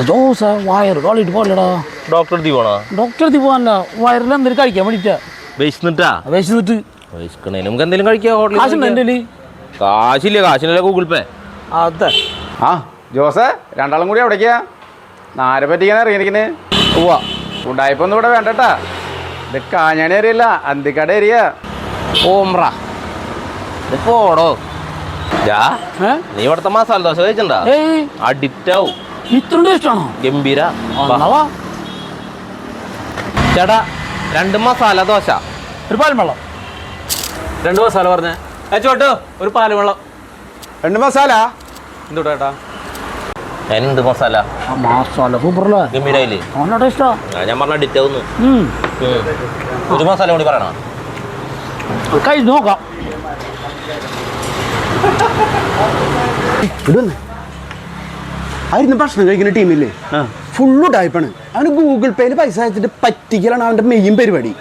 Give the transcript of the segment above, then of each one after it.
എന്റെ ജോസ വയറ് കളിയിട്ട് പോലടാ ഡോക്ടർ അടുത്ത് പോണോ? ഡോക്ടർ അടുത്ത് പോകാനല്ല വയറിൽ എന്തെങ്കിലും കഴിക്കാൻ വേണ്ടിട്ടാ വിശന്നിട്ടാ വിശന്നിട്ട് വിശക്കണേന് നമുക്ക് എന്തെങ്കിലും കഴിക്കാം ഹോട്ടലിൽ കാശുണ്ട് എന്റെ കയ്യിൽ? കാശില്ല കാശിനല്ല ഗൂഗിൾ പേ? അതെ. ആ ജോസ് രണ്ടാളും കൂടി എവിടേക്കാ? നാരെ പറ്റിക്കാൻ ഇറങ്ങിയിരിക്കണ് ഉവ്വ ഇവിടെ വേണ്ടട്ടാ. ഇത് കാഞ്ഞാണി ഏരിയല്ല അന്തിക്കാട് ഏരിയ. ഓമ്ര. ഇത് പോടോ. ജാ ഏ? നീ ഇവിടുത്തെ മസാല ദോശ കഴിച്ചിണ്ടാ ഏയ്. അഡിക്റ്റ് ആവും. ഇത്ര ഇഷ്ടമാണോ? ഗംഭീര വാ. ചേട്ടാ രണ്ട് മസാല ദോശ. ഒരു പാലും വെള്ളം രണ്ട് മസാല പറഞ്ഞേ. ഏ ചോട്ടോ ഒരു പാൽ വെള്ളം രണ്ട് മസാല? എന്തുട്ടാ ചേട്ടാ? എന്ത് മസാല? ആ മസാല സൂപ്പറല്ലേ? ഗംഭീരായില്ലേ? നല്ല ടേസ്റ്റാ ആ, ഞാൻ പറഞ്ഞ ഡിറ്റ് ആവുന്നു ഉം. ഉം. ഒരു മസാല കൂടി പറയണോ? കഴിച്ച് നോക്കാം. ഇടുന്നേ. അവരിന്ന് ഭക്ഷണം കഴിക്കുന്ന ടീമില്ലേ ഫുള്ള് ടൈപ്പാണ് അവന് ഗൂഗിൾ പേയിൽ പൈസ അയച്ചിട്ട് പറ്റിക്കലാണ് അവന്റെ മെയിൻ പരിപാടി.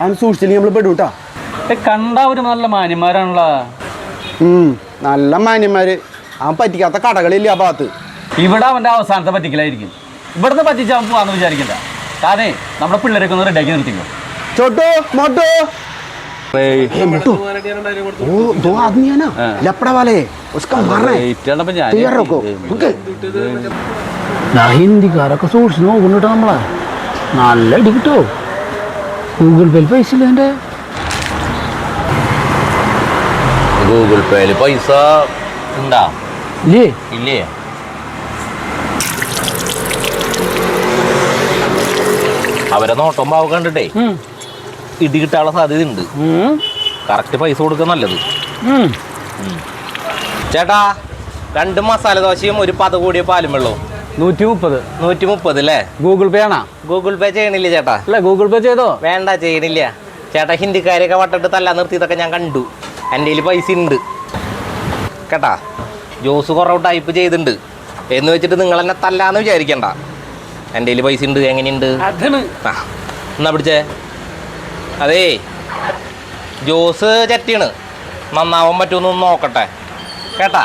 അവൻ സൂക്ഷിച്ചില്ലെങ്കിൽ നമ്മൾ പെടൂട്ടാ കണ്ട ഒരു നല്ല മാന്യന്മാരാണല്ലോ. നല്ല മാന്യന്മാര്. അവൻ പറ്റിക്കാത്ത കടകളില്ല ആ ഭാഗത്ത്. ഇവിടെ അവന്റെ അവസാനത്തെ പറ്റിക്കലായിരിക്കും. ഇവിടുന്ന് പറ്റിച്ച് പോവാന്ന് വിചാരിക്കണ്ട. താനേ നമ്മുടെ പിള്ളേരൊക്കെ ഒന്ന് റെഡിയാക്കി നിർത്തിക്കോട്ടോ മോട്ടോ? वो दो आदमी है ना लपड़ा वाले उसका मारना है तैयार रखो ओके ദാ ഹിന്ദിക്കാരൊക്കെ സൂക്ഷിച്ച് നോക്കുന്നുട്ടോ നമ്മളെ നല്ല ഇടി കിട്ടോ ഗൂഗിൾ പേയിൽ പൈസ ഇല്ല എൻ്റെ ഗൂഗിൾ പേയിൽ പൈസ ഉണ്ടാ ഇല്ലേ ഇല്ലേ അവരെ നോട്ടം പാവ കണ്ടിട്ടേ ഉം. ഇടി കിട്ടാനുള്ള സാധ്യതയുണ്ട്. കറക്റ്റ് പൈസ കൊടുക്കുക നല്ലത്. ചേട്ടാ രണ്ട് മസാല ദോശയും ഒരു പത കൂടിയ പാലും വെള്ളവും നൂറ്റി മുപ്പത് നൂറ്റി മുപ്പത് അല്ലേ ഗൂഗിൾ പേ ആണോ? ഗൂഗിൾ പേ ചെയ്യണില്ല ചേട്ടാ? അല്ല ഗൂഗിൾ പേ ചെയ്തോ? വേണ്ട ചെയ്യണില്ല. ചേട്ടാ ഹിന്ദിക്കാരെയൊക്കെ വട്ടിട്ട് തല്ലാൻ നിർത്തിയതൊക്കെ ഞാൻ കണ്ടു. എന്റെ കയ്യിൽ പൈസ ഉണ്ട് കേട്ടാ ജോസ് കുറവ് ടൈപ്പ് ചെയ്തിട്ടുണ്ട് എന്ന് വെച്ചിട്ട് നിങ്ങൾ എന്നെ തല്ലാന്ന് വിചാരിക്കണ്ട. എന്റെ കയ്യിൽ പൈസ ഉണ്ട് എങ്ങനെയുണ്ട്? എന്നാ പിടിച്ചേ? അതേ ജ്യൂസ് ചട്ടിയാണ് നന്നാവാൻ പറ്റുമെന്ന് നോക്കട്ടെ. കേട്ടാ?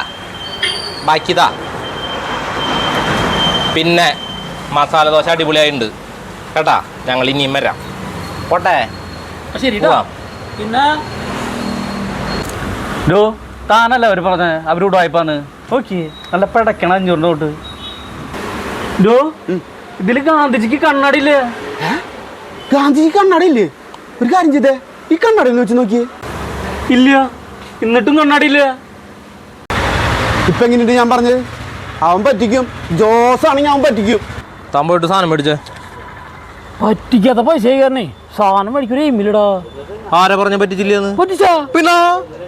ബാക്കിതാ പിന്നെ മസാല ദോശ അടിപൊളിയായിട്ടുണ്ട് കേട്ടാ? ഞങ്ങൾ ഇനിയും വരാം. പോട്ടെ? ശരി പിന്നെ? ഡോ താനല്ല അവർ പറഞ്ഞ? അവരോട് വായ്പാന്ന് ഓക്കെ നല്ല പിടക്കണം അഞ്ഞൂറിന്റെ തൊട്ട് ഡോ ഇതിൽ ഗാന്ധിജിക്ക് കണ്ണാടിയില്ലേ ഗാന്ധിജി കണ്ണടയില്ലേ ഒരു കാര്യം ചെയ്തേ? ഈ കണ്ണടയിൽ വെച്ച് നോക്കിയേ. ഇല്ല. എന്നിട്ടും കണ്ണാടിയില്ല. ഇപ്പൊ എങ്ങനെയുണ്ട് ഞാൻ പറഞ്ഞത് അവൻ പറ്റിക്കും. ജോസ് ആണെങ്കിൽ അവൻ പറ്റിക്കും. താൻ പോയിട്ട് സാധനം മേടിച്ചേ. പറ്റിക്കാത്ത പൈസ കാരണേ. സാധനം മേടിക്കൊരു എമ്മില്ലടാ ആരെ പറഞ്ഞ പറ്റിച്ചില്ലെന്ന്? പറ്റിച്ചാ? പിന്നെ?